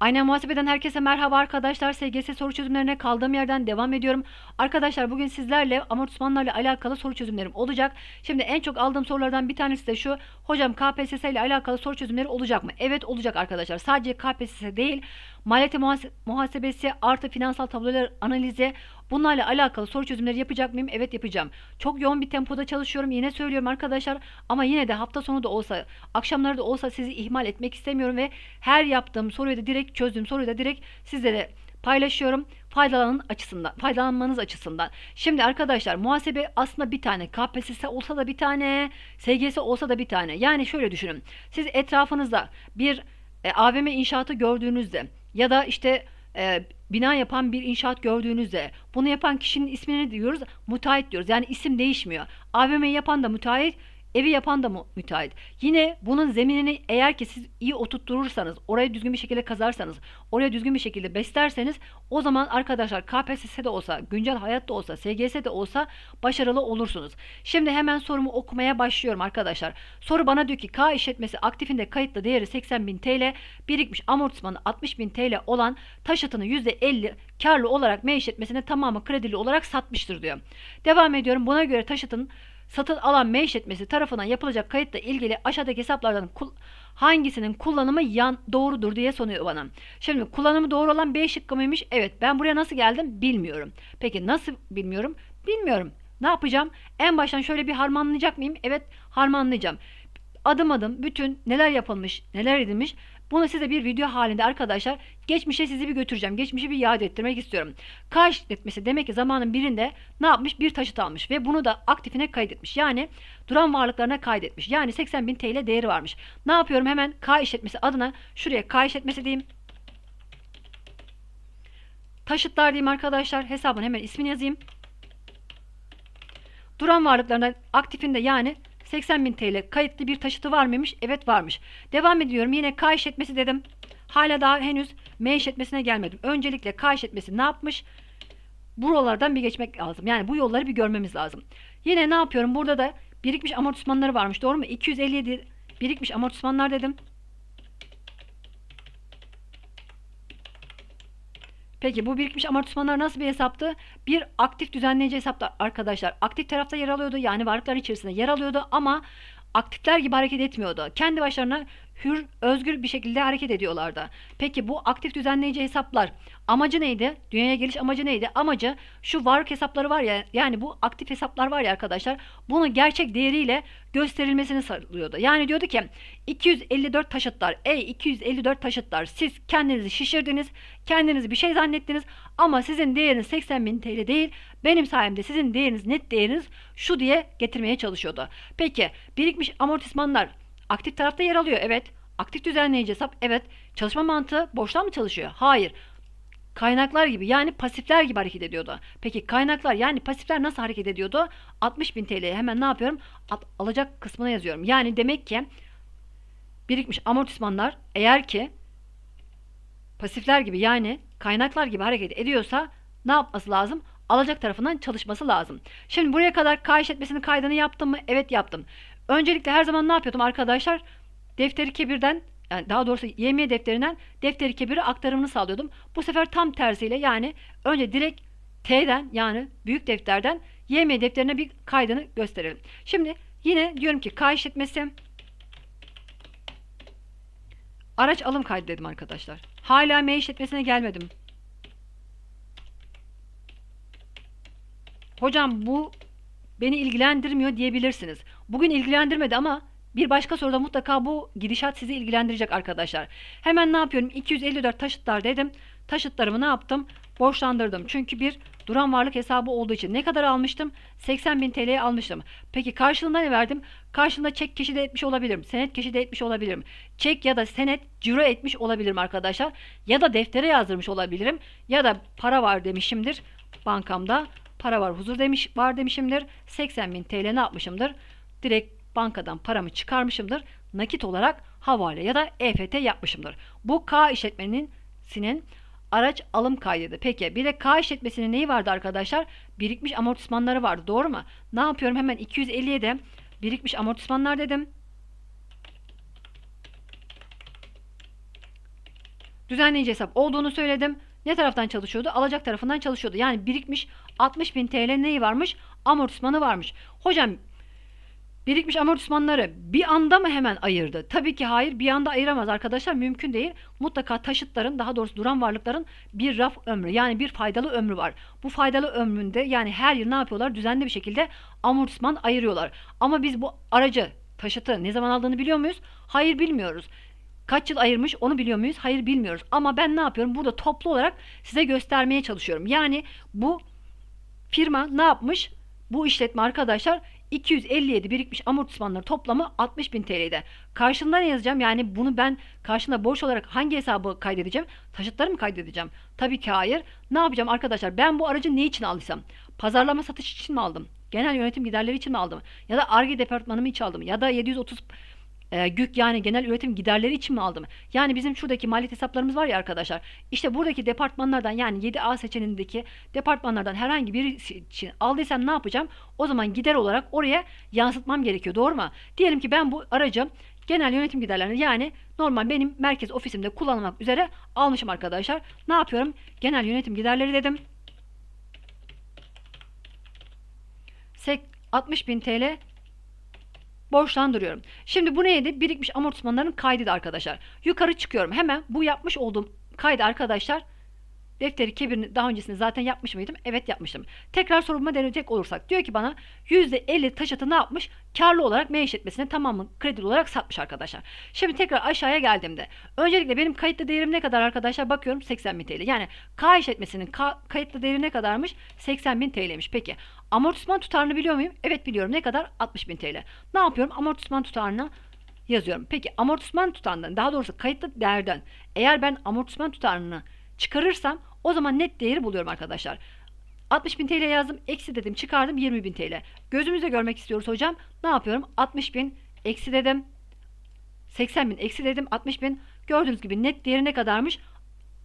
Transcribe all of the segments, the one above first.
Aynen muhasebeden herkese merhaba arkadaşlar. SGS soru çözümlerine kaldığım yerden devam ediyorum. Arkadaşlar bugün sizlerle amortismanlarla alakalı soru çözümlerim olacak. Şimdi en çok aldığım sorulardan bir tanesi de şu. Hocam KPSS ile alakalı soru çözümleri olacak mı? Evet olacak arkadaşlar. Sadece KPSS değil. Maliyeti muhase- muhasebesi artı finansal tablolar analizi bunlarla alakalı soru çözümleri yapacak mıyım? Evet yapacağım. Çok yoğun bir tempoda çalışıyorum. Yine söylüyorum arkadaşlar. Ama yine de hafta sonu da olsa, akşamları da olsa sizi ihmal etmek istemiyorum ve her yaptığım soruyu da direkt çözdüğüm soruyu da direkt sizlere paylaşıyorum. Faydalanın açısından, faydalanmanız açısından. Şimdi arkadaşlar muhasebe aslında bir tane. KPSS olsa da bir tane, SGS olsa da bir tane. Yani şöyle düşünün. Siz etrafınızda bir e, AVM inşaatı gördüğünüzde ya da işte e, bina yapan bir inşaat gördüğünüzde bunu yapan kişinin ismini diyoruz? Müteahhit diyoruz. Yani isim değişmiyor. AVM'yi yapan da müteahhit, evi yapan da mu- müteahhit. Yine bunun zeminini eğer ki siz iyi oturtturursanız, orayı düzgün bir şekilde kazarsanız, oraya düzgün bir şekilde beslerseniz o zaman arkadaşlar KPSS'de olsa, güncel hayatta olsa, SGS'de olsa başarılı olursunuz. Şimdi hemen sorumu okumaya başlıyorum arkadaşlar. Soru bana diyor ki K işletmesi aktifinde kayıtlı değeri 80.000 TL, birikmiş amortismanı 60.000 TL olan taşıtını %50 karlı olarak M işletmesine tamamı kredili olarak satmıştır diyor. Devam ediyorum. Buna göre taşıtın satın alan M işletmesi tarafından yapılacak kayıtla ilgili aşağıdaki hesaplardan kul- hangisinin kullanımı yan doğrudur diye soruyor bana. Şimdi kullanımı doğru olan B şıkkı mıymış? Evet. Ben buraya nasıl geldim? Bilmiyorum. Peki nasıl bilmiyorum? Bilmiyorum. Ne yapacağım? En baştan şöyle bir harmanlayacak mıyım? Evet, harmanlayacağım. Adım adım bütün neler yapılmış, neler edilmiş bunu size bir video halinde arkadaşlar geçmişe sizi bir götüreceğim. Geçmişi bir yad ettirmek istiyorum. K işletmesi demek ki zamanın birinde ne yapmış? Bir taşıt almış ve bunu da aktifine kaydetmiş. Yani duran varlıklarına kaydetmiş. Yani 80 bin TL değeri varmış. Ne yapıyorum? Hemen K işletmesi adına şuraya K işletmesi diyeyim. Taşıtlar diyeyim arkadaşlar. Hesabın hemen ismini yazayım. Duran varlıklarından aktifinde yani 80.000 TL kayıtlı bir taşıtı var mıymış? Evet varmış. Devam ediyorum. Yine K işletmesi dedim. Hala daha henüz M işletmesine gelmedim. Öncelikle K işletmesi ne yapmış? Buralardan bir geçmek lazım. Yani bu yolları bir görmemiz lazım. Yine ne yapıyorum? Burada da birikmiş amortismanları varmış. Doğru mu? 257 birikmiş amortismanlar dedim. Peki bu birikmiş amortismanlar nasıl bir hesaptı? Bir aktif düzenleyici hesapta arkadaşlar. Aktif tarafta yer alıyordu. Yani varlıkların içerisinde yer alıyordu ama aktifler gibi hareket etmiyordu. Kendi başlarına hür, özgür bir şekilde hareket ediyorlardı. Peki bu aktif düzenleyici hesaplar amacı neydi? Dünyaya geliş amacı neydi? Amacı şu varlık hesapları var ya yani bu aktif hesaplar var ya arkadaşlar bunu gerçek değeriyle gösterilmesini sağlıyordu. Yani diyordu ki 254 taşıtlar ey 254 taşıtlar siz kendinizi şişirdiniz kendinizi bir şey zannettiniz ama sizin değeriniz 80 bin TL değil benim sayemde sizin değeriniz net değeriniz şu diye getirmeye çalışıyordu. Peki birikmiş amortismanlar aktif tarafta yer alıyor evet. Aktif düzenleyici hesap evet. Çalışma mantığı boştan mı çalışıyor? Hayır. Kaynaklar gibi yani pasifler gibi hareket ediyordu. Peki kaynaklar yani pasifler nasıl hareket ediyordu? 60 bin TL'ye hemen ne yapıyorum? At- alacak kısmına yazıyorum. Yani demek ki birikmiş amortismanlar eğer ki pasifler gibi yani kaynaklar gibi hareket ediyorsa ne yapması lazım? Alacak tarafından çalışması lazım. Şimdi buraya kadar K işletmesinin kaydını yaptım mı? Evet yaptım. Öncelikle her zaman ne yapıyordum arkadaşlar? Defteri kebirden yani daha doğrusu YM defterinden defteri kebiri aktarımını sağlıyordum. Bu sefer tam tersiyle yani önce direkt T'den yani büyük defterden YM defterine bir kaydını gösterelim. Şimdi yine diyorum ki K işletmesi araç alım kaydı dedim arkadaşlar. Hala M işletmesine gelmedim. Hocam bu beni ilgilendirmiyor diyebilirsiniz. Bugün ilgilendirmedi ama bir başka soruda mutlaka bu gidişat sizi ilgilendirecek arkadaşlar. Hemen ne yapıyorum? 254 taşıtlar dedim. Taşıtlarımı ne yaptım? Borçlandırdım. Çünkü bir duran varlık hesabı olduğu için. Ne kadar almıştım? 80 bin TL'ye almıştım. Peki karşılığında ne verdim? Karşılığında çek keşi de etmiş olabilirim. Senet keşi de etmiş olabilirim. Çek ya da senet ciro etmiş olabilirim arkadaşlar. Ya da deftere yazdırmış olabilirim. Ya da para var demişimdir bankamda para var huzur demiş var demişimdir. 80 bin TL ne yapmışımdır? Direkt bankadan paramı çıkarmışımdır. Nakit olarak havale ya da EFT yapmışımdır. Bu K işletmenin sinin araç alım kaydı. Peki bir de K işletmesinin neyi vardı arkadaşlar? Birikmiş amortismanları vardı. Doğru mu? Ne yapıyorum? Hemen 250'ye de birikmiş amortismanlar dedim. düzenleyici hesap olduğunu söyledim. Ne taraftan çalışıyordu? Alacak tarafından çalışıyordu. Yani birikmiş 60 bin TL neyi varmış? Amortismanı varmış. Hocam birikmiş amortismanları bir anda mı hemen ayırdı? Tabii ki hayır bir anda ayıramaz arkadaşlar mümkün değil. Mutlaka taşıtların daha doğrusu duran varlıkların bir raf ömrü yani bir faydalı ömrü var. Bu faydalı ömründe yani her yıl ne yapıyorlar? Düzenli bir şekilde amortisman ayırıyorlar. Ama biz bu aracı taşıtı ne zaman aldığını biliyor muyuz? Hayır bilmiyoruz. Kaç yıl ayırmış onu biliyor muyuz? Hayır bilmiyoruz. Ama ben ne yapıyorum? Burada toplu olarak size göstermeye çalışıyorum. Yani bu firma ne yapmış? Bu işletme arkadaşlar 257 birikmiş amortismanları toplamı 60 bin TL'de. Karşında ne yazacağım? Yani bunu ben karşında borç olarak hangi hesabı kaydedeceğim? Taşıtları mı kaydedeceğim? Tabii ki hayır. Ne yapacağım arkadaşlar? Ben bu aracı ne için aldıysam? Pazarlama satış için mi aldım? Genel yönetim giderleri için mi aldım? Ya da ARGE departmanımı için aldım? Ya da 730 e, GÜK yani genel üretim giderleri için mi aldım? Yani bizim şuradaki maliyet hesaplarımız var ya arkadaşlar. İşte buradaki departmanlardan yani 7A seçeneğindeki departmanlardan herhangi biri için aldıysam ne yapacağım? O zaman gider olarak oraya yansıtmam gerekiyor. Doğru mu? Diyelim ki ben bu aracı genel yönetim giderlerini yani normal benim merkez ofisimde kullanmak üzere almışım arkadaşlar. Ne yapıyorum? Genel yönetim giderleri dedim. Sek 60 bin TL borçlandırıyorum. Şimdi bu neydi? Birikmiş amortismanların kaydıydı arkadaşlar. Yukarı çıkıyorum. Hemen bu yapmış olduğum kaydı arkadaşlar defteri kebirini daha öncesinde zaten yapmış mıydım? Evet yapmıştım. Tekrar soruma deneyecek olursak diyor ki bana %50 taşıtı ne yapmış? Karlı olarak M işletmesine tamamı kredi olarak satmış arkadaşlar. Şimdi tekrar aşağıya geldiğimde öncelikle benim kayıtlı değerim ne kadar arkadaşlar? Bakıyorum 80 bin TL. Yani K işletmesinin K, kayıtlı değeri ne kadarmış? 80 bin TL'ymiş. Peki amortisman tutarını biliyor muyum? Evet biliyorum. Ne kadar? 60 bin TL. Ne yapıyorum? Amortisman tutarını yazıyorum. Peki amortisman tutarından daha doğrusu kayıtlı değerden eğer ben amortisman tutarını çıkarırsam o zaman net değeri buluyorum arkadaşlar. 60 bin TL yazdım. Eksi dedim. Çıkardım 20 bin TL. Gözümüzle görmek istiyoruz hocam. Ne yapıyorum? 60 bin eksi dedim. 80 bin eksi dedim. 60 bin. Gördüğünüz gibi net değeri ne kadarmış?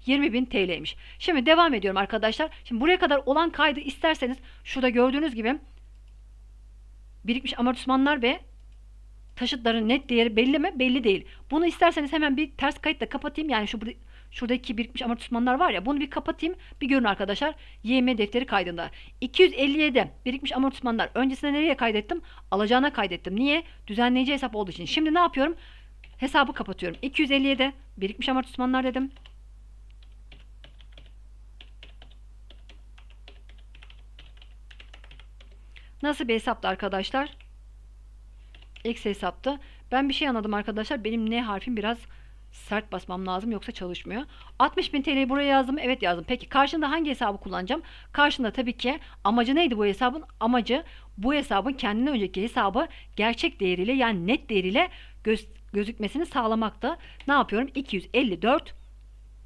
20 bin TL'ymiş. Şimdi devam ediyorum arkadaşlar. Şimdi buraya kadar olan kaydı isterseniz şurada gördüğünüz gibi birikmiş amortismanlar ve taşıtların net değeri belli mi? Belli değil. Bunu isterseniz hemen bir ters kayıtla kapatayım. Yani şu şuradaki birikmiş amortismanlar var ya bunu bir kapatayım. Bir görün arkadaşlar. YM defteri kaydında. 257 birikmiş amortismanlar. Öncesinde nereye kaydettim? Alacağına kaydettim. Niye? Düzenleyici hesap olduğu için. Şimdi ne yapıyorum? Hesabı kapatıyorum. 257 birikmiş amortismanlar dedim. Nasıl bir hesaptı arkadaşlar? Eksi hesaptı. Ben bir şey anladım arkadaşlar. Benim N harfim biraz sert basmam lazım yoksa çalışmıyor. 60 bin TL'yi buraya yazdım. Evet yazdım. Peki karşında hangi hesabı kullanacağım? Karşında tabii ki amacı neydi bu hesabın? Amacı bu hesabın kendinden önceki hesabı gerçek değeriyle yani net değeriyle göz, gözükmesini sağlamakta. Ne yapıyorum? 254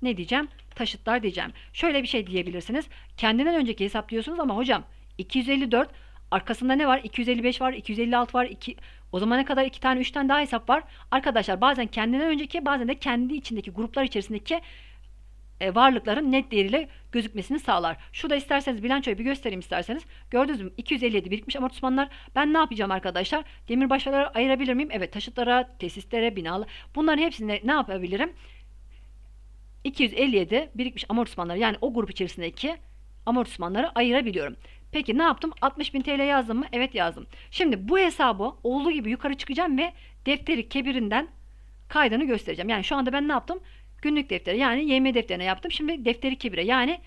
ne diyeceğim? Taşıtlar diyeceğim. Şöyle bir şey diyebilirsiniz. Kendinden önceki hesap diyorsunuz ama hocam 254 arkasında ne var? 255 var, 256 var, 2 o zamana kadar iki tane, üç tane daha hesap var. Arkadaşlar bazen kendinden önceki, bazen de kendi içindeki gruplar içerisindeki e, varlıkların net değeriyle gözükmesini sağlar. Şurada isterseniz bilançoyu bir göstereyim isterseniz. Gördünüz mü? 257 birikmiş amortismanlar. Ben ne yapacağım arkadaşlar? Demirbaşlara ayırabilir miyim? Evet taşıtlara, tesislere, binalı. Bunların hepsini ne yapabilirim? 257 birikmiş amortismanlar yani o grup içerisindeki amortismanları ayırabiliyorum. Peki ne yaptım? 60 bin TL yazdım mı? Evet yazdım. Şimdi bu hesabı olduğu gibi yukarı çıkacağım ve defteri kebirinden kaydını göstereceğim. Yani şu anda ben ne yaptım? Günlük defteri yani YM defterine yaptım. Şimdi defteri kebire yani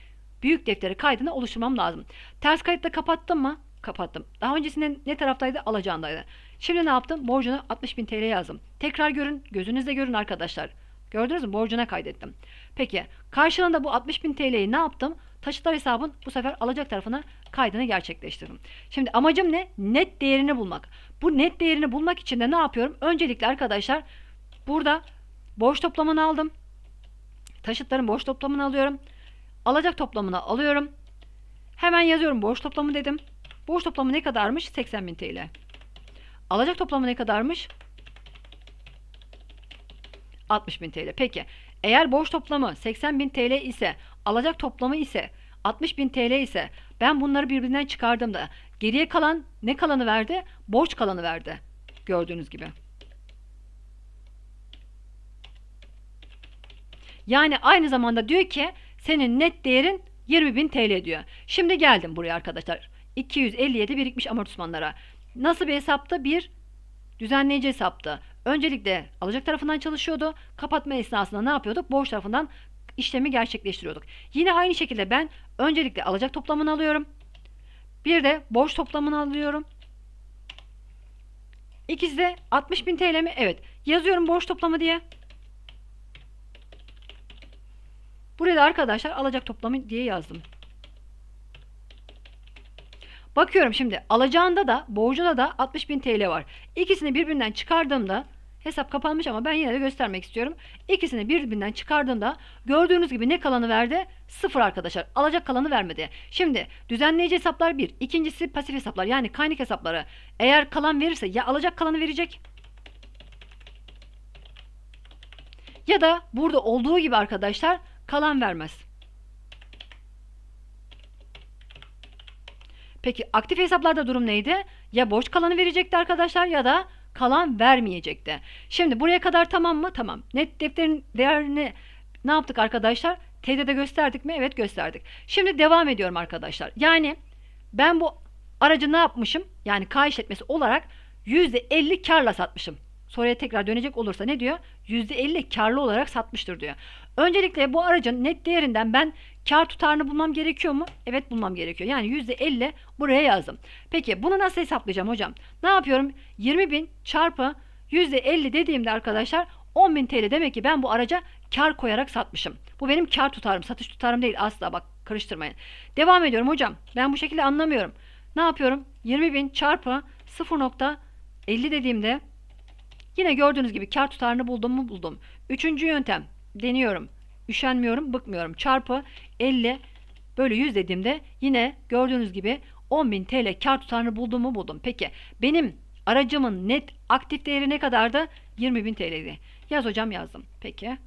büyük defteri kaydını oluşturmam lazım. Ters kayıtta kapattım mı? Kapattım. Daha öncesinde ne taraftaydı? Alacağındaydı. Şimdi ne yaptım? Borcunu 60 bin TL yazdım. Tekrar görün. Gözünüzle görün arkadaşlar. Gördünüz mü? Borcuna kaydettim. Peki karşılığında bu 60 bin TL'yi ne yaptım? Taşıtlar hesabın bu sefer alacak tarafına kaydını gerçekleştirdim. Şimdi amacım ne? Net değerini bulmak. Bu net değerini bulmak için de ne yapıyorum? Öncelikle arkadaşlar burada borç toplamını aldım. Taşıtların borç toplamını alıyorum. Alacak toplamını alıyorum. Hemen yazıyorum borç toplamı dedim. Borç toplamı ne kadarmış? 80 bin TL. Alacak toplamı ne kadarmış? 60 bin TL. Peki eğer borç toplamı 80 bin TL ise alacak toplamı ise 60 bin TL ise ben bunları birbirinden çıkardığımda geriye kalan ne kalanı verdi? Borç kalanı verdi. Gördüğünüz gibi. Yani aynı zamanda diyor ki senin net değerin 20.000 TL diyor. Şimdi geldim buraya arkadaşlar. 257 birikmiş amortismanlara. Nasıl bir hesaptı? Bir düzenleyici hesaptı. Öncelikle alacak tarafından çalışıyordu. Kapatma esnasında ne yapıyorduk? Borç tarafından işlemi gerçekleştiriyorduk. Yine aynı şekilde ben öncelikle alacak toplamını alıyorum. Bir de borç toplamını alıyorum. İkisi de 60.000 TL mi? Evet. Yazıyorum borç toplamı diye. Buraya da arkadaşlar alacak toplamı diye yazdım. Bakıyorum şimdi alacağında da borcunda da 60.000 TL var. İkisini birbirinden çıkardığımda hesap kapanmış ama ben yine de göstermek istiyorum. İkisini birbirinden çıkardığımda gördüğünüz gibi ne kalanı verdi? Sıfır arkadaşlar. Alacak kalanı vermedi. Şimdi düzenleyici hesaplar bir. İkincisi pasif hesaplar yani kaynak hesapları. Eğer kalan verirse ya alacak kalanı verecek ya da burada olduğu gibi arkadaşlar kalan vermez. Peki aktif hesaplarda durum neydi? Ya borç kalanı verecekti arkadaşlar ya da kalan vermeyecekti. Şimdi buraya kadar tamam mı? Tamam. Net defterin değerini ne yaptık arkadaşlar? TD'de gösterdik mi? Evet gösterdik. Şimdi devam ediyorum arkadaşlar. Yani ben bu aracı ne yapmışım? Yani K işletmesi olarak %50 karla satmışım. Soruya tekrar dönecek olursa ne diyor? %50 karlı olarak satmıştır diyor. Öncelikle bu aracın net değerinden ben kar tutarını bulmam gerekiyor mu? Evet bulmam gerekiyor. Yani %50 buraya yazdım. Peki bunu nasıl hesaplayacağım hocam? Ne yapıyorum? 20.000 çarpı %50 dediğimde arkadaşlar 10.000 TL demek ki ben bu araca kar koyarak satmışım. Bu benim kar tutarım, satış tutarım değil asla bak karıştırmayın. Devam ediyorum hocam. Ben bu şekilde anlamıyorum. Ne yapıyorum? 20.000 çarpı 0.50 dediğimde Yine gördüğünüz gibi kar tutarını buldum mu buldum. Üçüncü yöntem deniyorum. Üşenmiyorum, bıkmıyorum. Çarpı 50 bölü 100 dediğimde yine gördüğünüz gibi 10.000 TL kar tutarını buldum mu buldum. Peki benim aracımın net aktif değeri ne kadardı? 20.000 TL'ydi. Yaz hocam yazdım. Peki.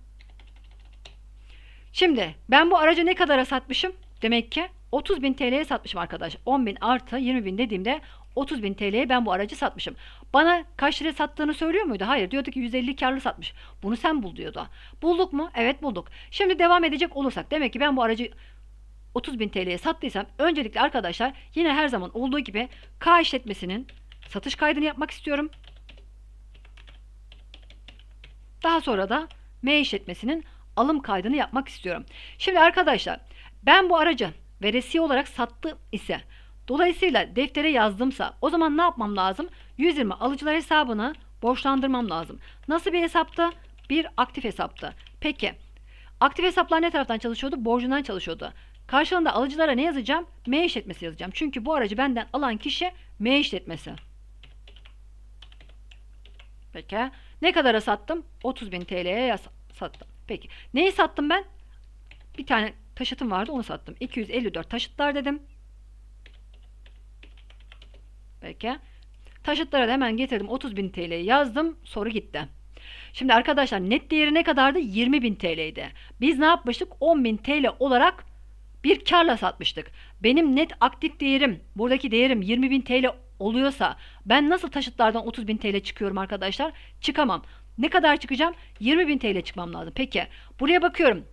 Şimdi ben bu aracı ne kadara satmışım? Demek ki 30.000 TL'ye satmışım arkadaş. 10.000 artı 20.000 dediğimde 30.000 TL'ye ben bu aracı satmışım. Bana kaç liraya sattığını söylüyor muydu? Hayır diyordu ki 150 karlı satmış. Bunu sen bul diyordu. Bulduk mu? Evet bulduk. Şimdi devam edecek olursak demek ki ben bu aracı 30.000 TL'ye sattıysam öncelikle arkadaşlar yine her zaman olduğu gibi K işletmesinin satış kaydını yapmak istiyorum. Daha sonra da M işletmesinin alım kaydını yapmak istiyorum. Şimdi arkadaşlar ben bu aracı veresiye olarak sattım ise dolayısıyla deftere yazdımsa o zaman ne yapmam lazım? 120 alıcılar hesabını borçlandırmam lazım. Nasıl bir hesapta? Bir aktif hesaptı. Peki aktif hesaplar ne taraftan çalışıyordu? Borcundan çalışıyordu. Karşılığında alıcılara ne yazacağım? M işletmesi yazacağım. Çünkü bu aracı benden alan kişi M işletmesi. Peki. Ne kadara sattım? 30.000 TL'ye sattım. Peki. Neyi sattım ben? Bir tane taşıtım vardı onu sattım. 254 taşıtlar dedim. Peki. Taşıtlara da hemen getirdim. 30.000 TL'yi yazdım. Soru gitti. Şimdi arkadaşlar net değeri ne kadardı? 20.000 TL'ydi. Biz ne yapmıştık? 10.000 TL olarak bir karla satmıştık. Benim net aktif değerim, buradaki değerim 20.000 TL oluyorsa ben nasıl taşıtlardan 30.000 TL çıkıyorum arkadaşlar? Çıkamam. Ne kadar çıkacağım? 20.000 TL çıkmam lazım. Peki buraya bakıyorum.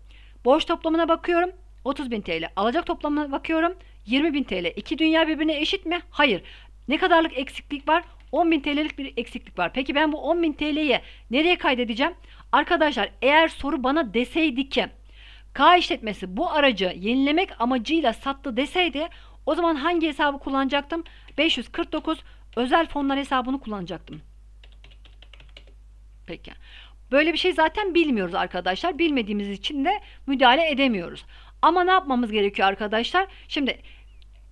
Borç toplamına bakıyorum. 30.000 TL. Alacak toplamına bakıyorum. 20.000 TL. İki dünya birbirine eşit mi? Hayır. Ne kadarlık eksiklik var? 10.000 TL'lik bir eksiklik var. Peki ben bu 10.000 TL'yi nereye kaydedeceğim? Arkadaşlar eğer soru bana deseydi ki K işletmesi bu aracı yenilemek amacıyla sattı deseydi o zaman hangi hesabı kullanacaktım? 549 özel fonlar hesabını kullanacaktım. Peki. Böyle bir şey zaten bilmiyoruz arkadaşlar. Bilmediğimiz için de müdahale edemiyoruz. Ama ne yapmamız gerekiyor arkadaşlar? Şimdi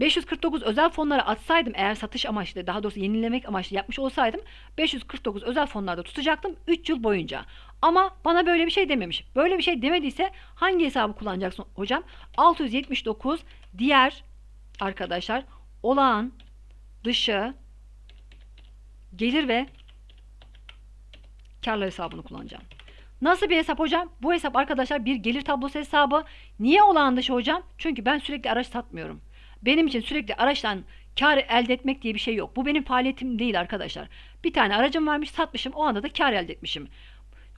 549 özel fonlara atsaydım eğer satış amaçlı daha doğrusu yenilemek amaçlı yapmış olsaydım 549 özel fonlarda tutacaktım 3 yıl boyunca. Ama bana böyle bir şey dememiş. Böyle bir şey demediyse hangi hesabı kullanacaksın hocam? 679 diğer arkadaşlar olağan dışı gelir ve karlar hesabını kullanacağım. Nasıl bir hesap hocam? Bu hesap arkadaşlar bir gelir tablosu hesabı. Niye olağan dışı hocam? Çünkü ben sürekli araç satmıyorum. Benim için sürekli araçtan kar elde etmek diye bir şey yok. Bu benim faaliyetim değil arkadaşlar. Bir tane aracım varmış satmışım o anda da kar elde etmişim.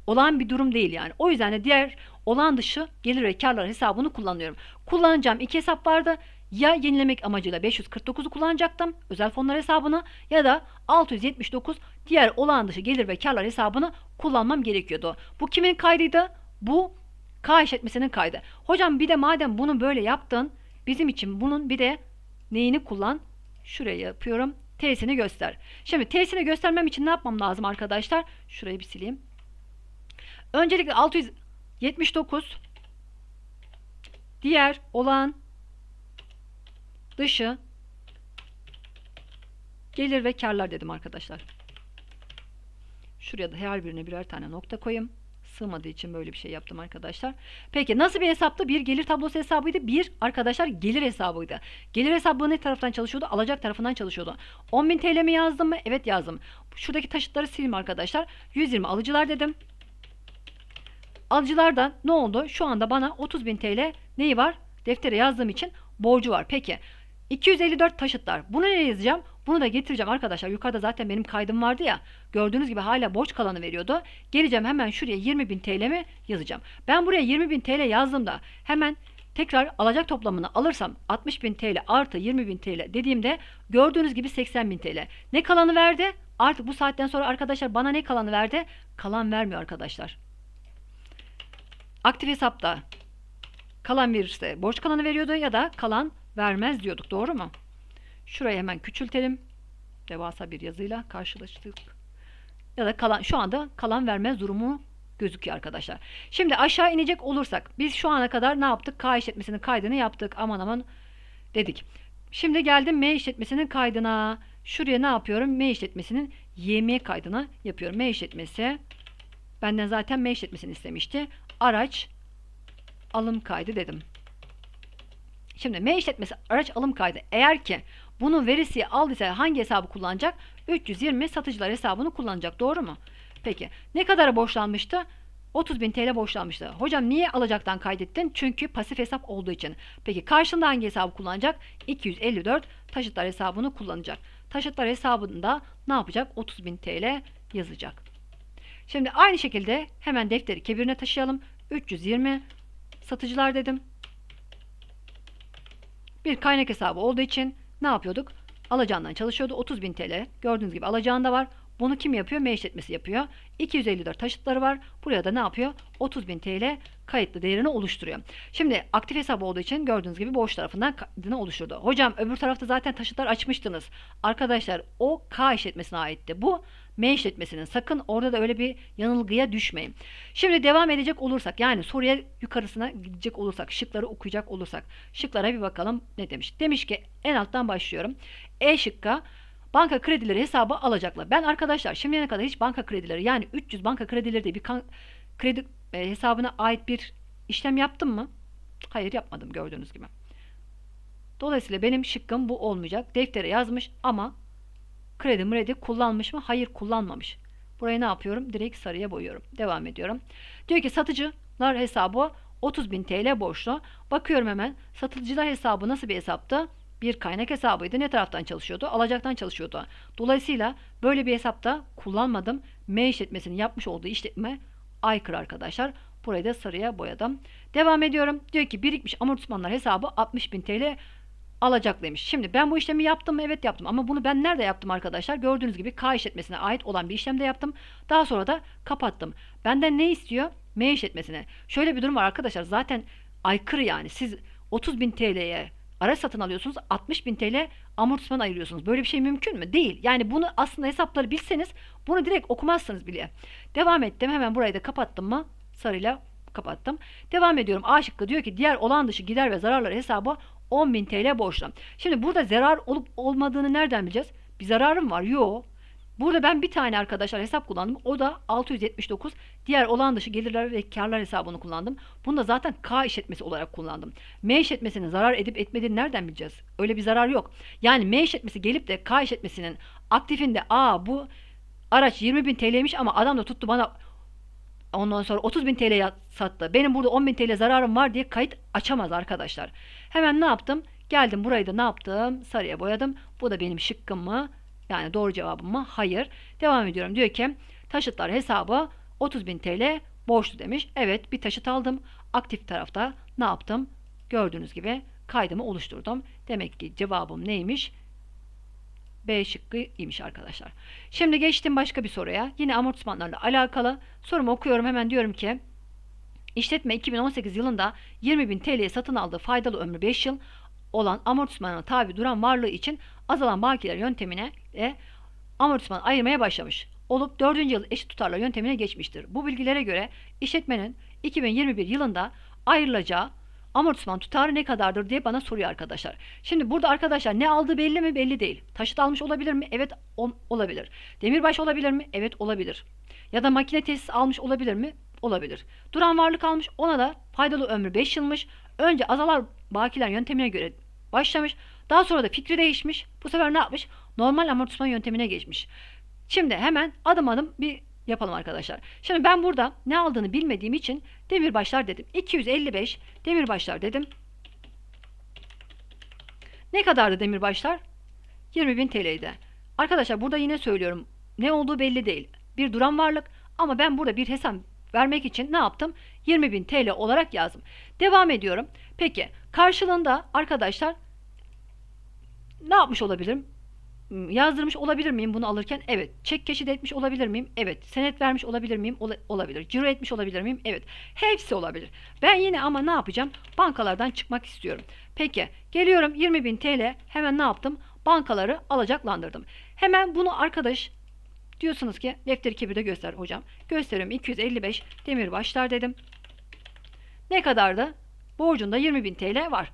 Olan bir durum değil yani. O yüzden de diğer olağan dışı gelir ve karlar hesabını kullanıyorum. Kullanacağım iki hesap vardı. Ya yenilemek amacıyla 549'u kullanacaktım özel fonlar hesabını ya da 679 diğer olağan dışı gelir ve karlar hesabını kullanmam gerekiyordu. Bu kimin kaydıydı? Bu K işletmesinin kaydı. Hocam bir de madem bunu böyle yaptın bizim için bunun bir de neyini kullan? Şuraya yapıyorum. T'sini göster. Şimdi T'sini göstermem için ne yapmam lazım arkadaşlar? Şurayı bir sileyim. Öncelikle 679 diğer olan dışı gelir ve karlar dedim arkadaşlar. Şuraya da her birine birer tane nokta koyayım. Sığmadığı için böyle bir şey yaptım arkadaşlar. Peki nasıl bir hesaptı? Bir gelir tablosu hesabıydı. Bir arkadaşlar gelir hesabıydı. Gelir hesabı ne taraftan çalışıyordu? Alacak tarafından çalışıyordu. 10.000 TL mi yazdım mı? Evet yazdım. Şuradaki taşıtları sileyim arkadaşlar. 120 alıcılar dedim. Alıcılardan ne oldu? Şu anda bana 30.000 TL neyi var? Deftere yazdığım için borcu var. Peki 254 taşıtlar. Bunu ne yazacağım? Bunu da getireceğim arkadaşlar. Yukarıda zaten benim kaydım vardı ya. Gördüğünüz gibi hala borç kalanı veriyordu. Geleceğim hemen şuraya 20.000 TL mi yazacağım. Ben buraya 20.000 TL yazdığımda hemen tekrar alacak toplamını alırsam 60.000 TL artı 20.000 TL dediğimde gördüğünüz gibi 80.000 TL. Ne kalanı verdi? Artık bu saatten sonra arkadaşlar bana ne kalanı verdi? Kalan vermiyor arkadaşlar. Aktif hesapta kalan verirse borç kalanı veriyordu ya da kalan vermez diyorduk. Doğru mu? Şurayı hemen küçültelim. Devasa bir yazıyla karşılaştık. Ya da kalan şu anda kalan vermez durumu gözüküyor arkadaşlar. Şimdi aşağı inecek olursak biz şu ana kadar ne yaptık? K işletmesinin kaydını yaptık. Aman aman dedik. Şimdi geldim M işletmesinin kaydına. Şuraya ne yapıyorum? M işletmesinin YM kaydına yapıyorum. M işletmesi benden zaten M işletmesini istemişti. Araç alım kaydı dedim. Şimdi M işletmesi araç alım kaydı eğer ki bunun verisiyi aldıysa hangi hesabı kullanacak? 320 satıcılar hesabını kullanacak. Doğru mu? Peki. Ne kadara borçlanmıştı? 30.000 TL borçlanmıştı. Hocam niye alacaktan kaydettin? Çünkü pasif hesap olduğu için. Peki karşında hangi hesabı kullanacak? 254 taşıtlar hesabını kullanacak. Taşıtlar hesabında ne yapacak? 30.000 TL yazacak. Şimdi aynı şekilde hemen defteri kebirine taşıyalım. 320 satıcılar dedim. Bir kaynak hesabı olduğu için ne yapıyorduk? Alacağından çalışıyordu. 30.000 TL. Gördüğünüz gibi alacağında var. Bunu kim yapıyor? M işletmesi yapıyor. 254 taşıtları var. Buraya da ne yapıyor? 30.000 TL kayıtlı değerini oluşturuyor. Şimdi aktif hesap olduğu için gördüğünüz gibi borç tarafından kaydını oluşturdu. Hocam öbür tarafta zaten taşıtlar açmıştınız. Arkadaşlar o K işletmesine aitti. Bu M işletmesinin. Sakın orada da öyle bir yanılgıya düşmeyin. Şimdi devam edecek olursak yani soruya yukarısına gidecek olursak şıkları okuyacak olursak şıklara bir bakalım ne demiş. Demiş ki en alttan başlıyorum. E şıkka banka kredileri hesabı alacaklar. Ben arkadaşlar şimdiye kadar hiç banka kredileri yani 300 banka kredileri diye bir kredi e, hesabına ait bir işlem yaptım mı? Hayır yapmadım gördüğünüz gibi. Dolayısıyla benim şıkkım bu olmayacak. Deftere yazmış ama kredi mredi kullanmış mı? Hayır kullanmamış. Burayı ne yapıyorum? Direkt sarıya boyuyorum. Devam ediyorum. Diyor ki satıcılar hesabı 30.000 TL borçlu. Bakıyorum hemen. Satıcılar hesabı nasıl bir hesaptı? Bir kaynak hesabıydı. Ne taraftan çalışıyordu? Alacaktan çalışıyordu. Dolayısıyla böyle bir hesapta kullanmadım. M işletmesinin yapmış olduğu işletme aykırı arkadaşlar. Burayı da sarıya boyadım. Devam ediyorum. Diyor ki birikmiş amortismanlar hesabı 60.000 TL alacaklıymış. Şimdi ben bu işlemi yaptım mı? Evet yaptım. Ama bunu ben nerede yaptım arkadaşlar? Gördüğünüz gibi K işletmesine ait olan bir işlemde yaptım. Daha sonra da kapattım. Benden ne istiyor? M işletmesine. Şöyle bir durum var arkadaşlar. Zaten aykırı yani. Siz 30.000 TL'ye araç satın alıyorsunuz 60 bin TL amortisman ayırıyorsunuz. Böyle bir şey mümkün mü? Değil. Yani bunu aslında hesapları bilseniz bunu direkt okumazsınız bile. Devam ettim. Hemen burayı da kapattım mı? Sarıyla kapattım. Devam ediyorum. A şıkkı diyor ki diğer olan dışı gider ve zararları hesabı 10.000 TL borçlu. Şimdi burada zarar olup olmadığını nereden bileceğiz? Bir zararım var. Yok. Burada ben bir tane arkadaşlar hesap kullandım. O da 679. Diğer olan dışı gelirler ve karlar hesabını kullandım. Bunu da zaten K işletmesi olarak kullandım. M işletmesinin zarar edip etmediğini nereden bileceğiz? Öyle bir zarar yok. Yani M işletmesi gelip de K işletmesinin aktifinde aa bu araç 20 bin TL'ymiş ama adam da tuttu bana ondan sonra 30 bin TL sattı. Benim burada 10 bin TL zararım var diye kayıt açamaz arkadaşlar. Hemen ne yaptım? Geldim burayı da ne yaptım? Sarıya boyadım. Bu da benim şıkkım mı? Yani doğru cevabım mı? Hayır. Devam ediyorum. Diyor ki taşıtlar hesabı 30.000 TL borçlu demiş. Evet bir taşıt aldım. Aktif tarafta ne yaptım? Gördüğünüz gibi kaydımı oluşturdum. Demek ki cevabım neymiş? B şıkkıymış arkadaşlar. Şimdi geçtim başka bir soruya. Yine amortismanlarla alakalı. Sorumu okuyorum hemen diyorum ki İşletme 2018 yılında 20.000 TL'ye satın aldığı faydalı ömrü 5 yıl olan amortismana tabi duran varlığı için azalan bakiler yöntemine e, amortisman ayırmaya başlamış. Olup 4. yıl eşit tutarla yöntemine geçmiştir. Bu bilgilere göre işletmenin 2021 yılında ayrılacağı amortisman tutarı ne kadardır diye bana soruyor arkadaşlar. Şimdi burada arkadaşlar ne aldığı belli mi? Belli değil. Taşıt almış olabilir mi? Evet ol- olabilir. Demirbaş olabilir mi? Evet olabilir. Ya da makine tesis almış olabilir mi? Olabilir. Duran varlık almış ona da faydalı ömrü 5 yılmış. Önce azalar bakiler yöntemine göre başlamış. Daha sonra da fikri değişmiş. Bu sefer ne yapmış? Normal amortisman yöntemine geçmiş. Şimdi hemen adım adım bir yapalım arkadaşlar. Şimdi ben burada ne aldığını bilmediğim için demirbaşlar dedim. 255 demirbaşlar dedim. Ne kadardı demirbaşlar? 20.000 TL'ydi. Arkadaşlar burada yine söylüyorum. Ne olduğu belli değil. Bir duran varlık ama ben burada bir hesap vermek için ne yaptım? 20.000 TL olarak yazdım. Devam ediyorum. Peki karşılığında arkadaşlar ne yapmış olabilirim? Yazdırmış olabilir miyim bunu alırken? Evet. Çek keşit etmiş olabilir miyim? Evet. Senet vermiş olabilir miyim? Ola- olabilir. Ciro etmiş olabilir miyim? Evet. Hepsi olabilir. Ben yine ama ne yapacağım? Bankalardan çıkmak istiyorum. Peki. Geliyorum 20.000 TL. Hemen ne yaptım? Bankaları alacaklandırdım. Hemen bunu arkadaş diyorsunuz ki defteri kebirde göster hocam. Gösteriyorum 255 demirbaşlar dedim. Ne kadardı? Borcunda 20.000 TL var.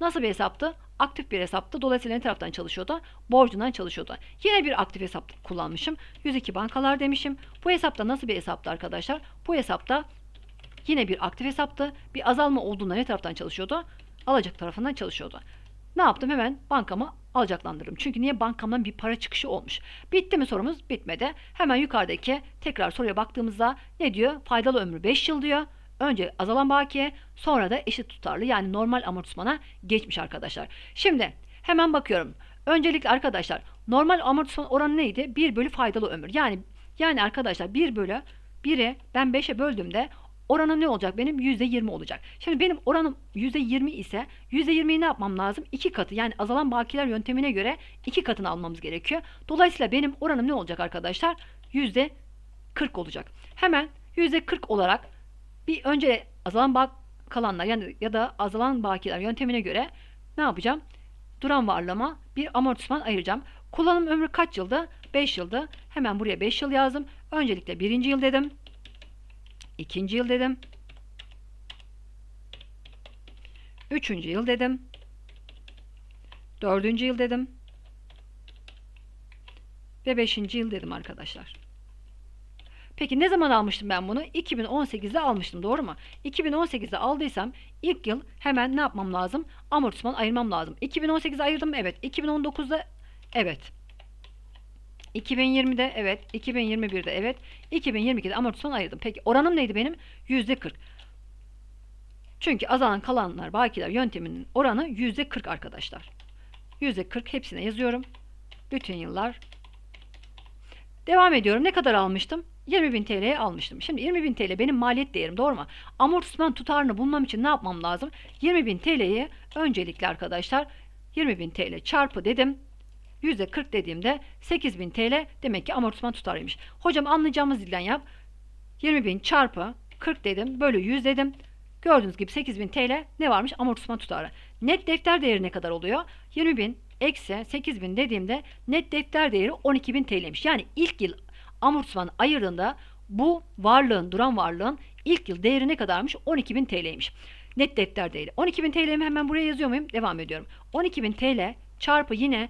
Nasıl bir hesaptı? Aktif bir hesaptı. Dolayısıyla ne taraftan çalışıyordu? Borcundan çalışıyordu. Yine bir aktif hesap kullanmışım. 102 bankalar demişim. Bu hesapta nasıl bir hesaptı arkadaşlar? Bu hesapta yine bir aktif hesaptı. Bir azalma olduğunda ne taraftan çalışıyordu? Alacak tarafından çalışıyordu. Ne yaptım? Hemen bankamı alacaklandırdım. Çünkü niye bankamdan bir para çıkışı olmuş. Bitti mi sorumuz? Bitmedi. Hemen yukarıdaki tekrar soruya baktığımızda ne diyor? Faydalı ömrü 5 yıl diyor. Önce azalan bakiye sonra da eşit tutarlı yani normal amortismana geçmiş arkadaşlar. Şimdi hemen bakıyorum. Öncelikle arkadaşlar normal amortisman oranı neydi? 1 bölü faydalı ömür. Yani yani arkadaşlar 1 bölü 1'i ben 5'e böldüğümde oranım ne olacak benim? %20 olacak. Şimdi benim oranım %20 ise %20'yi ne yapmam lazım? 2 katı yani azalan bakiler yöntemine göre 2 katını almamız gerekiyor. Dolayısıyla benim oranım ne olacak arkadaşlar? %40 olacak. Hemen %40 olarak bir önce azalan bak kalanlar yani ya da azalan bakiler yöntemine göre ne yapacağım? Duran varlığıma bir amortisman ayıracağım. Kullanım ömrü kaç yıldı? 5 yıldı. Hemen buraya 5 yıl yazdım. Öncelikle birinci yıl dedim. İkinci yıl dedim. Üçüncü yıl dedim. Dördüncü yıl dedim. Ve beşinci yıl dedim arkadaşlar. Peki ne zaman almıştım ben bunu? 2018'de almıştım doğru mu? 2018'de aldıysam ilk yıl hemen ne yapmam lazım? Amortisman ayırmam lazım. 2018'de ayırdım evet. 2019'da evet. 2020'de evet. 2021'de evet. 2022'de amortisman ayırdım. Peki oranım neydi benim? %40. Çünkü azalan kalanlar, bakiler yönteminin oranı %40 arkadaşlar. %40 hepsine yazıyorum. Bütün yıllar. Devam ediyorum. Ne kadar almıştım? 20.000 TL'ye almıştım. Şimdi 20.000 TL benim maliyet değerim doğru mu? Amortisman tutarını bulmam için ne yapmam lazım? 20.000 TL'yi öncelikle arkadaşlar 20.000 TL çarpı dedim. %40 dediğimde 8.000 TL demek ki amortisman tutarıymış. Hocam anlayacağımız dilden yap. 20.000 çarpı 40 dedim bölü 100 dedim. Gördüğünüz gibi 8.000 TL ne varmış? Amortisman tutarı. Net defter değeri ne kadar oluyor? 20.000 eksi 8.000 dediğimde net defter değeri 12.000 TL'ymiş. Yani ilk yıl amortisman ayırdığında bu varlığın, duran varlığın ilk yıl değeri ne kadarmış? 12.000 TL'ymiş. Net defter değeri. 12.000 TL'mi hemen buraya yazıyor muyum? Devam ediyorum. 12.000 TL çarpı yine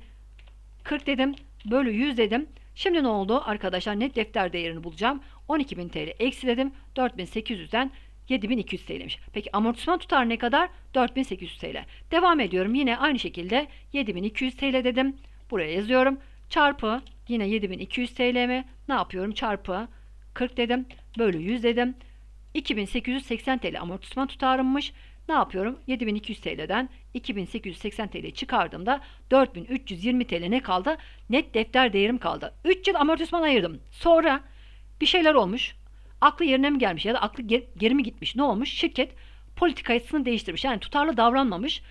40 dedim bölü 100 dedim. Şimdi ne oldu arkadaşlar? Net defter değerini bulacağım. 12.000 TL eksi dedim. 4.800'den 7200 TL'ymiş. Peki amortisman tutar ne kadar? 4800 TL. Devam ediyorum. Yine aynı şekilde 7200 TL dedim. Buraya yazıyorum. Çarpı yine 7200 TL mi? Ne yapıyorum? Çarpı 40 dedim. Bölü 100 dedim. 2880 TL amortisman tutarımmış. Ne yapıyorum? 7200 TL'den 2880 TL çıkardığımda 4320 TL ne kaldı? Net defter değerim kaldı. 3 yıl amortisman ayırdım. Sonra bir şeyler olmuş. aklı yerine mi gelmiş ya da aklı ge- geri mi gitmiş? Ne olmuş? Şirket politikasını değiştirmiş. Yani tutarlı davranmamış.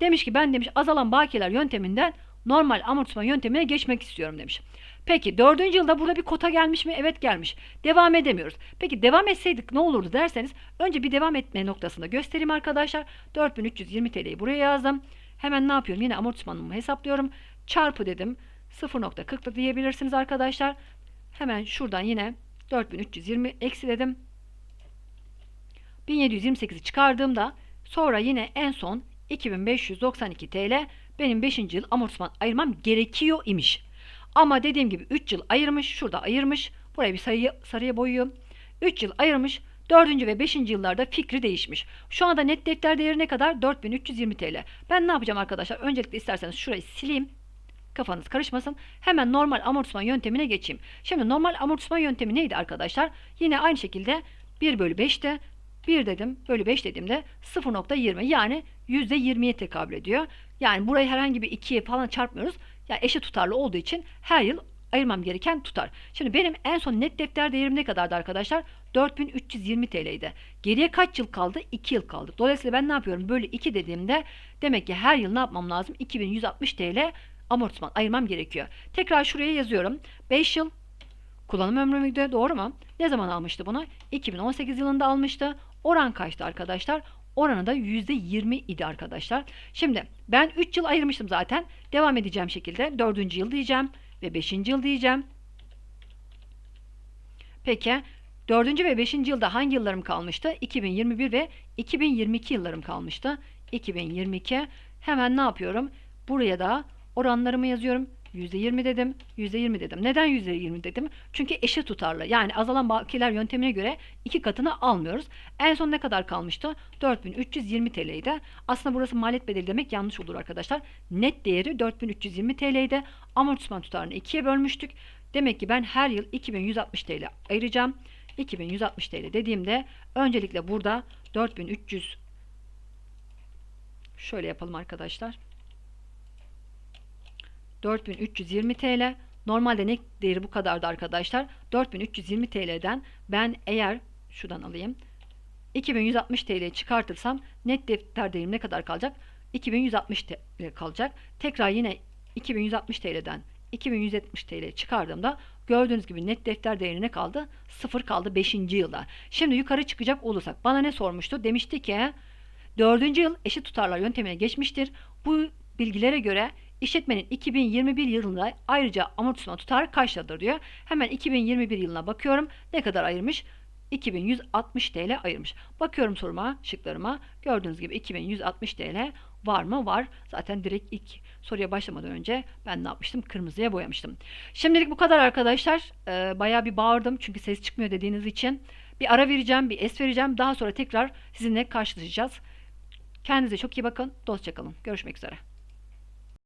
Demiş ki ben demiş azalan bakiyeler yönteminden normal amortisman yöntemine geçmek istiyorum demiş. Peki dördüncü yılda burada bir kota gelmiş mi? Evet gelmiş. Devam edemiyoruz. Peki devam etseydik ne olurdu derseniz önce bir devam etme noktasında göstereyim arkadaşlar. 4320 TL'yi buraya yazdım. Hemen ne yapıyorum? Yine amortismanımı hesaplıyorum. Çarpı dedim. 0.40 da diyebilirsiniz arkadaşlar. Hemen şuradan yine 4320 eksi dedim. 1728'i çıkardığımda sonra yine en son 2592 TL benim 5. yıl amortisman ayırmam gerekiyor imiş. Ama dediğim gibi 3 yıl ayırmış. Şurada ayırmış. Buraya bir sarıya, sarıya boyuyor. 3 yıl ayırmış. 4. ve 5. yıllarda fikri değişmiş. Şu anda net defter değeri ne kadar? 4320 TL. Ben ne yapacağım arkadaşlar? Öncelikle isterseniz şurayı sileyim. Kafanız karışmasın. Hemen normal amortisman yöntemine geçeyim. Şimdi normal amortisman yöntemi neydi arkadaşlar? Yine aynı şekilde 1 bölü 5'te 1 dedim bölü 5 dediğimde 0.20 yani %20'ye tekabül ediyor. Yani burayı herhangi bir 2'ye falan çarpmıyoruz. Yani eşit tutarlı olduğu için her yıl ayırmam gereken tutar. Şimdi benim en son net defter değerim ne kadardı arkadaşlar? 4320 TL'ydi. Geriye kaç yıl kaldı? 2 yıl kaldı. Dolayısıyla ben ne yapıyorum? Bölü 2 dediğimde demek ki her yıl ne yapmam lazım? 2160 TL amortisman ayırmam gerekiyor. Tekrar şuraya yazıyorum. 5 yıl kullanım ömrü müydü? Doğru mu? Ne zaman almıştı bunu? 2018 yılında almıştı. Oran kaçtı arkadaşlar? Oranı da %20 idi arkadaşlar. Şimdi ben 3 yıl ayırmıştım zaten. Devam edeceğim şekilde 4. yıl diyeceğim ve 5. yıl diyeceğim. Peki 4. ve 5. yılda hangi yıllarım kalmıştı? 2021 ve 2022 yıllarım kalmıştı. 2022 hemen ne yapıyorum? Buraya da oranlarımı yazıyorum. %20 dedim, %20 dedim. Neden %20 dedim? Çünkü eşit tutarlı. Yani azalan bakiyeler yöntemine göre iki katını almıyoruz. En son ne kadar kalmıştı? 4320 TL'ydi. Aslında burası maliyet bedeli demek yanlış olur arkadaşlar. Net değeri 4320 TL'ydi. Amortisman tutarını ikiye bölmüştük. Demek ki ben her yıl 2160 TL ayıracağım. 2160 TL dediğimde öncelikle burada 4300 şöyle yapalım arkadaşlar. 4320 TL. Normalde net değeri bu kadardı arkadaşlar. 4320 TL'den ben eğer şuradan alayım. 2160 TL çıkartırsam net defter değerim ne kadar kalacak? 2160 TL kalacak. Tekrar yine 2160 TL'den 2170 TL çıkardığımda gördüğünüz gibi net defter değeri ne kaldı? 0 kaldı 5. yılda. Şimdi yukarı çıkacak olursak bana ne sormuştu? Demişti ki 4. yıl eşit tutarlar yöntemine geçmiştir. Bu bilgilere göre İşletmenin 2021 yılında ayrıca amortisman tutarı kaçtadır diyor. Hemen 2021 yılına bakıyorum. Ne kadar ayırmış? 2160 TL ayırmış. Bakıyorum soruma, şıklarıma. Gördüğünüz gibi 2160 TL var mı? Var. Zaten direkt ilk soruya başlamadan önce ben ne yapmıştım? Kırmızıya boyamıştım. Şimdilik bu kadar arkadaşlar. Ee, bayağı bir bağırdım çünkü ses çıkmıyor dediğiniz için. Bir ara vereceğim, bir es vereceğim. Daha sonra tekrar sizinle karşılaşacağız. Kendinize çok iyi bakın. Dostça kalın. Görüşmek üzere.